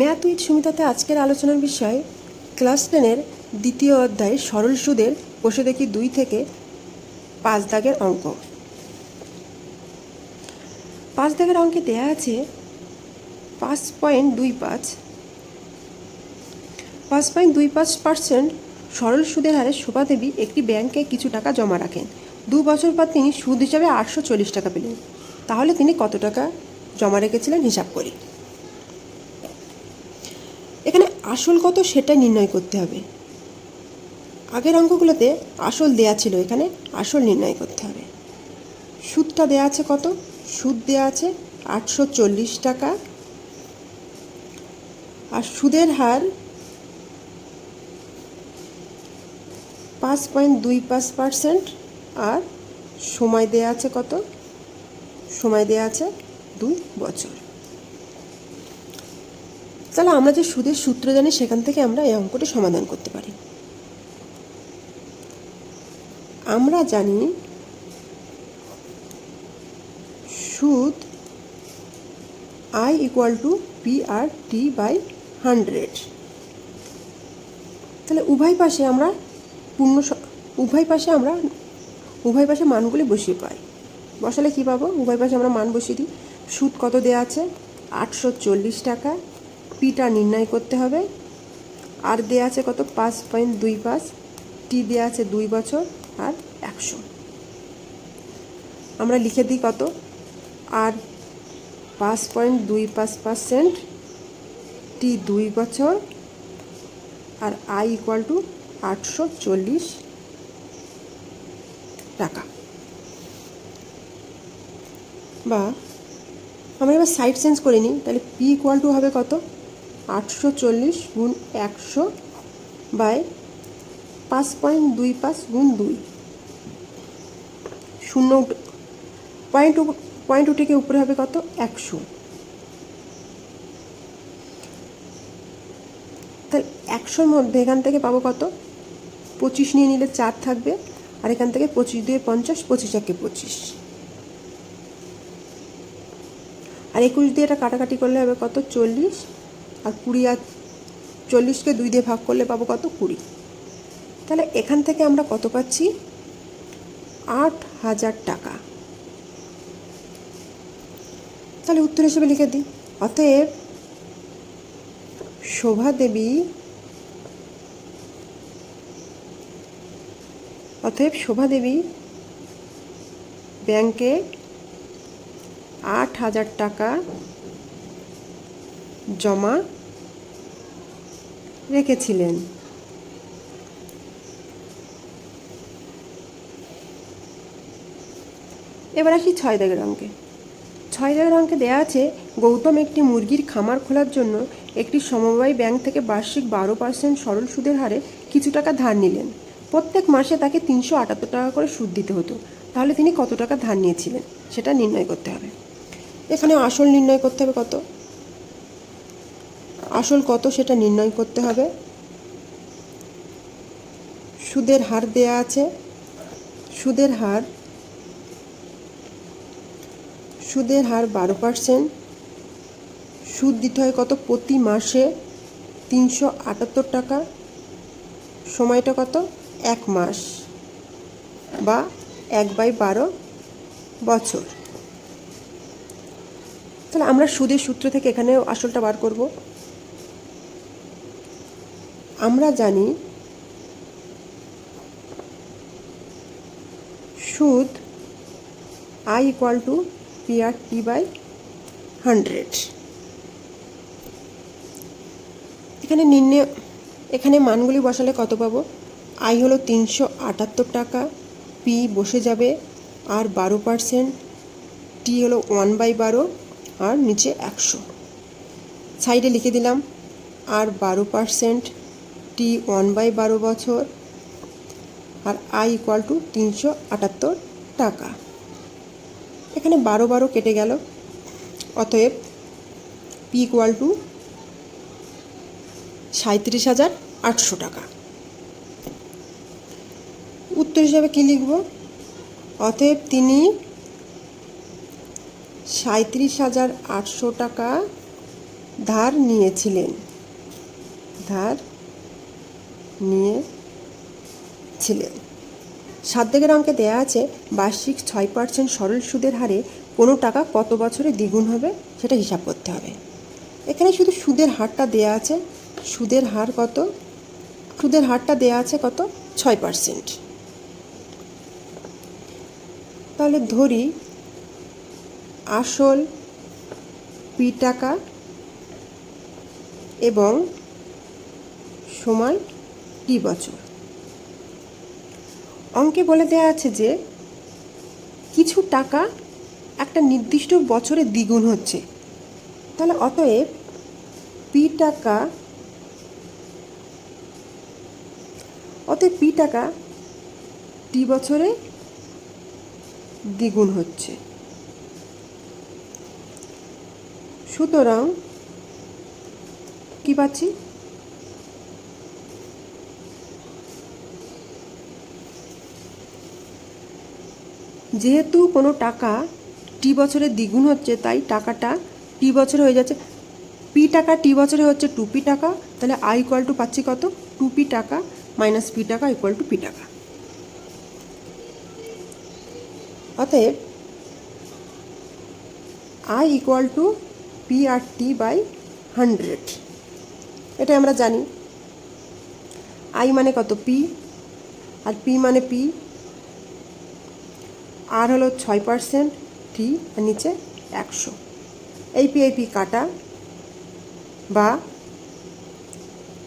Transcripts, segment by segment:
Math with সুমিতাতে আজকের আলোচনার বিষয় ক্লাস টেনের দ্বিতীয় অধ্যায় সরল সুদের বসে দেখি দুই থেকে পাঁচ দাগের অঙ্ক। পাঁচ দাগের অঙ্কে দেয়া আছে পাঁচ পয়েন্ট দুই পাঁচ। পাঁচ পয়েন্ট দুই পাঁচ পার্সেন্ট সরল সুদের হারে শোভা দেবী একটি ব্যাংকে কিছু টাকা জমা রাখেন। দু বছর পর তিনি সুদ হিসাবে আটশো চল্লিশ টাকা পেলেন। তাহলে তিনি কত টাকা জমা রেখেছিলেন হিসাব করি এখানে আসল কত সেটা নির্ণয় করতে হবে। আগের অঙ্কগুলোতে আসল দেয়া ছিল এখানে, আসল নির্ণয় করতে হবে। সুদটা দেয়া আছে কত? সুদ দেয়া আছে আটশো চল্লিশ টাকা। আর সুদের হার পাঁচ পয়েন্ট দুই পাঁচ পার্সেন্ট। আর সময় দেয়া আছে কত? সময় দেয়া আছে দুই বছর। তাহলে আমরা যে সুদের সূত্র জানি, সেখান থেকে আমরা এই অঙ্কটি সমাধান করতে পারি। আমরা জানি সুদ I equal to P R T by hundred তাহলে উভয় পাশে আমরা পূর্ণ উভয় পাশে আমরা উভয় পাশে মানগুলি বসিয়ে পাই। বসালে কী পাবো? উভয় পাশে আমরা মান বসিয়ে দিই। সুদ কত দেওয়া আছে? আটশো চল্লিশ টাকা। পিটা নির্ণয় করতে হবে। আর দেওয়া আছে কত? পাঁচ পয়েন্ট দুই পাঁচ। টি দেওয়া আছে দুই বছর আর একশো। আমরা লিখে দিই কত? আর পাঁচ পয়েন্ট দুই পাঁচ পার্সেন্ট টি দুই বছর আর আই ইকুয়াল টু আটশো চল্লিশ টাকা। বা আমরা এবার সাইড চেঞ্জ করে নিই। তাহলে পি ইকুয়াল টু হবে কত? আটশো চল্লিশ গুণ একশো বাই পাঁচ পয়েন্ট দুই পাঁচ গুণ দুই। শূন্য পয়েন্ট পয়েন্ট উঠে গিয়ে উপরে হবে কত? একশো। তাহলে একশোর মধ্যে এখান থেকে পাবো কত? পঁচিশ নিয়ে নিলে চার থাকবে, আর এখান থেকে পঁচিশ দুয়ে পঞ্চাশ, পঁচিশ একে পঁচিশ। আর একুশ দিয়ে এটা কাটাকাটি করলে হবে কত? চল্লিশ। আর কুড়ি আর চল্লিশকে দুই দিয়ে ভাগ করলে পাবো কত? কুড়ি। তাহলে এখান থেকে আমরা কত পাচ্ছি? আট হাজার টাকা। তাহলে উত্তর হিসেবে লিখে দিই। অতএব শোভা দেবী অতএব শোভা দেবী ব্যাংকে আট হাজার টাকা জমা রেখেছিলেন। এবার আসি ছয় দাগের অঙ্কে ছয় দাগের অঙ্কে দেওয়া আছে, গৌতম একটি মুরগির খামার খোলার জন্য একটি সমবায় ব্যাংক থেকে বার্ষিক বারো পার্সেন্ট সরল সুদের হারে কিছু টাকা ধার নিলেন। প্রত্যেক মাসে তাকে তিনশো আটাত্তর টাকা করে সুদ দিতে হতো। তাহলে তিনি কত টাকা ধার নিয়েছিলেন, সেটা নির্ণয় করতে হবে। এখানে আসল নির্ণয় করতে হবে কত? আসল কত সেটা নির্ণয় করতে হবে। সুদের হার দেয়া আছে। সুদের হার সুদের হার বারো পার্সেন্ট। সুদ দিতে হয় কত? প্রতি মাসে তিনশো আটাত্তর টাকা। সময়টা কত? এক মাস বা এক বাই বারো বছর। তাহলে আমরা সুদের সূত্র থেকে এখানে আসলটা বার করব। আমরা জানি সুদ I equal to P R T by hundred এখানে নির্ণয় এখানে মানগুলি বসালে কত পাবো? আই হলো তিনশো আটাত্তর টাকা পি বসে যাবে, আর বারো পার্সেন্ট টি হলো ওয়ান বাই বারো, আর নিচে একশো। সাইডে লিখে দিলাম, আর বারো পার্সেন্ট টি ওয়ান বাই বারো বছর আর আই ইকুয়াল টু তিনশো আটাত্তর টাকা। এখানে বারো বারো কেটে গেল। অতএব পি ইকুয়াল টু সাঁত্রিশ হাজার আটশো টাকা। উত্তর হিসাবে কী লিখব? অতএব তিনি সাঁত্রিশ হাজার আটশো টাকা ধার নিয়েছিলেন। ধার নিয়েছিলেন সাত দিকের অঙ্কে দেয়া আছে, বার্ষিক ছয় পার্সেন্ট সরল সুদের হারে কোনো টাকা কত বছরে দ্বিগুণ হবে সেটা হিসাব করতে হবে। এখানে শুধু সুদের হারটা দেয়া আছে, সুদের হার কত? সুদের হারটা দেয়া আছে কত? ছয় পার্সেন্ট তাহলে ধরি, আসল পি টাকা এবং সময় টি বছর? অঙ্কে বলে দেওয়া আছে যে, কিছু টাকা একটা নির্দিষ্ট বছরে দ্বিগুণ হচ্ছে। তাহলে অতএব পি টাকা, অতএব পি টাকা টি বছরে দ্বিগুণ হচ্ছে। সুতরাং কি পাচ্ছি? যেহেতু কোনো টাকা টি বছরে দ্বিগুণ হচ্ছে, তাই টাকাটা টি বছরে হয়ে যাচ্ছে। পি টাকা টি বছরে হচ্ছে টু পি টাকা, তাহলে আই ইকুয়াল টু পাচ্ছি কত? টু পি টাকা মাইনাস পি টাকা ইকুয়াল টু পি টাকা। অতএব I equal to P R T by hundred. এটা আমরা জানি। আই মানে কত? পি। আর পি মানে পি আর হলো ছয় পার্সেন্ট টি আর নিচে একশো। এই পি এই পি কাটা বা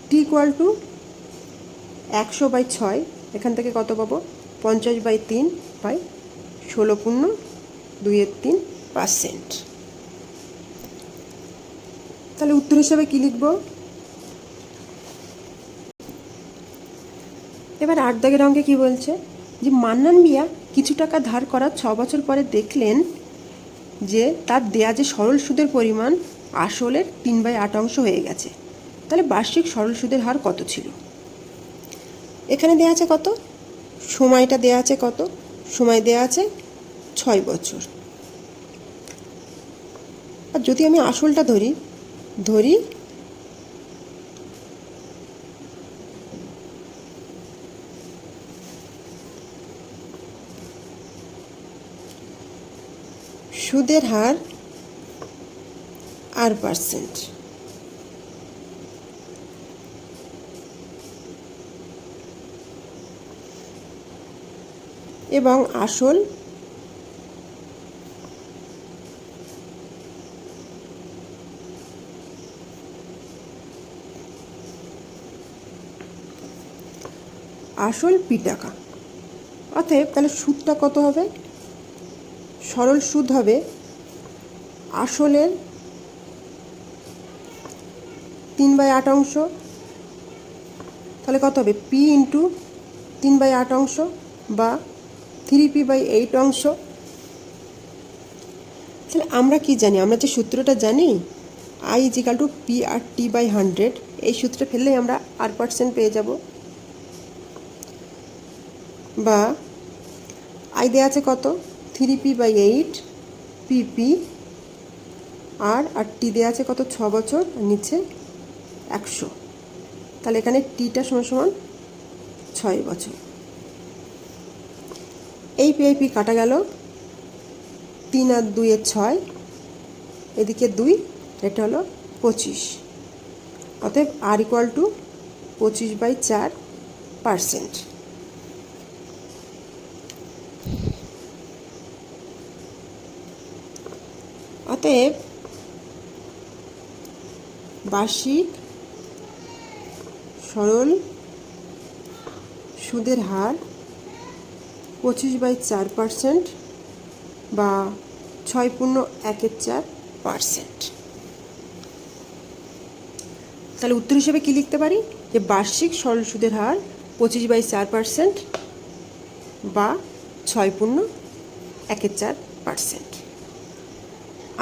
টি ইকুয়াল টু একশো বাই ছয়, এখান থেকে কত পাবো? পঞ্চাশ বাই তিন বাই ষোলো পূর্ণ দুইয়ের তিন পার্সেন্ট তাহলে উত্তর হিসাবে কী লিখব? এবার আট দাগের অঙ্কে কী বলছে? যে মান্নান মিয়া কিছু টাকা ধার করার ছ বছর পরে দেখলেন যে তার দেয়া যে সরল সুদের পরিমাণ আসলের তিন বাই আট অংশ হয়ে গেছে। তাহলে বার্ষিক সরল সুদের হার কত ছিল? এখানে দেয়া আছে কত? সময়টা দেয়া আছে কত? সময় দেয়া আছে ছয় বছর। আর যদি আমি আসলটা ধরি ধরি সুদের হার আর পার্সেন্ট। এবং আসল আসল পি টাকা। অতএব তাহলে সুদটা কত হবে? সরল সুদ হবে। আসলের তিন বাই আট অংশ। তাহলে কত হবে? পি ইন্টু তিন বাই আট অংশ বা থ্রি পি বাই এইট অংশ। তাহলে আমরা কি জানি? আমরা যে সূত্রটা জানি I equal to P R T by hundred এই সূত্রে ফেললেই আমরা আর পার্সেন্ট পেয়ে যাব। বা আই দেওয়া আছে কত? Three P by eight PP R R T দেওয়া আছে কত? ছ বছর, নিচে একশো। তাহলে এখানে টিটা সমান সমান ছয় বছর। এই পিআইপি কাটা গেল তিন আর দুইয়ের ছয়, এদিকে দুই, এটা হলো পঁচিশ। অতএব আর ইকুয়াল টু পঁচিশ বাই চার পার্সেন্ট। অতএব বার্ষিক, সরল, সুদের হার পঁচিশ বাই চার পার্সেন্ট বা ছয় পূর্ণ একের চার পার্সেন্ট তাহলে উত্তর হিসেবে কী লিখতে পারি? যে বার্ষিক সরল সুদের হার পঁচিশ বাই চার পার্সেন্ট বা ছয় পূর্ণ একের চার পার্সেন্ট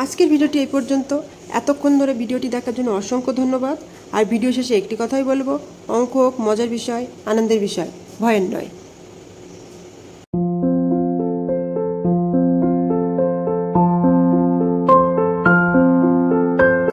আজকের ভিডিওটি এই পর্যন্ত। এতক্ষণ ধরে ভিডিওটি দেখার জন্য অসংখ্য ধন্যবাদ। আর ভিডিও শেষে একটি কথাই বলব, অঙ্ক হোক, মজার বিষয়, আনন্দের বিষয়, ভয়ের নয়।